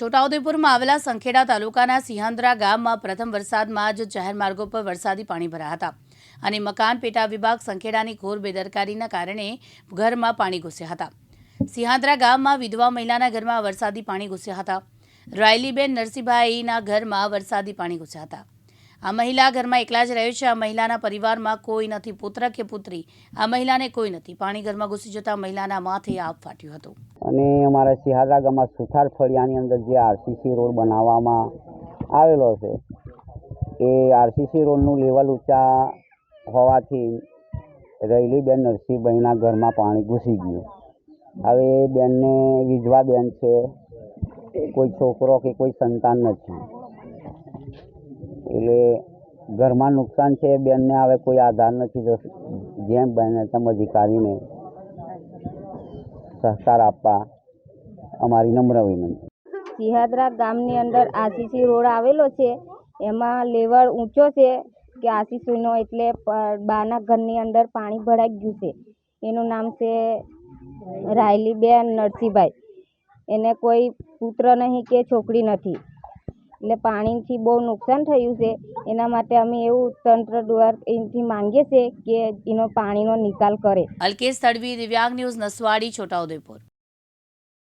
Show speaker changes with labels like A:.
A: છોટાઉદેપુરમાં આવેલા સંખેડા તાલુકાના સિંહાંદ્રા ગામમાં પ્રથમ વરસાદમાં જ જાહેર માર્ગો પર વરસાદી પાણી ભરાયા હતા. અને મકાન પેટા વિભાગ સંખેડાની ઘોર બેદરકારીના કારણે ઘરમાં પાણી ઘૂસ્યા હતા. સિંહાંદ્રા ગામમાં વિધવા મહિલાના ઘરમાં વરસાદી પાણી ઘૂસ્યા હતા. રાયલીબેન નરસિંહભાઈના ઘરમાં વરસાદી પાણી ઘૂસ્યા હતા. આ મહિલા ઘરમાં એકલા જ રહે છે. આ મહિલાના પરિવારમાં કોઈ નથી પુત્ર કે પુત્રી. આ મહિલાને કોઈ નથી. પાણી ઘરમાં ઘૂસી જતા મહિલાના માથે આપ ફાટ્યું હતું.
B: અને અમારા સિહારા ગામમાં સુથાર ફળિયાની અંદર જે આરસીસી રોડ બનાવવામાં આવેલો છે, એ આરસીસી રોડનું લેવલ ઊંચા હોવાથી રૈલીબેન નરસિંહભાઈના ઘરમાં પાણી ઘૂસી ગયું. હવે બેનને વિધવા બેન છે. કોઈ છોકરો કે કોઈ સંતાન નથી. એટલે ઘરમાં નુકસાન છે, બેનને હવે કોઈ આધાર નથી, તો જેમ બને તેમ અધિકારીને સહકાર આપવા અમારી નમ્ર વિનંતી.
C: સિહાદરા ગામની અંદર આશીષી રોડ આવેલો છે, એમાં લેવલ ઊંચો છે, કે આશીષીનો એટલે બાના ઘરની અંદર પાણી ભરાઈ ગયું છે. એનું નામ છે રાયલીબેન નરસિંહભાઈ એને કોઈ પુત્ર નહીં કે છોકરી નથી. એટલે પાણીથી બહુ નુકસાન થયું છે. એના માટે અમે એવું તંત્ર દ્વારા એથી માંગીએ છીએ કે એનો પાણીનો નિકાલ કરે.
A: અલ્કેશ તડવી, દિવ્યાંગ ન્યૂઝ નસવાડી, છોટાઉદેપુર.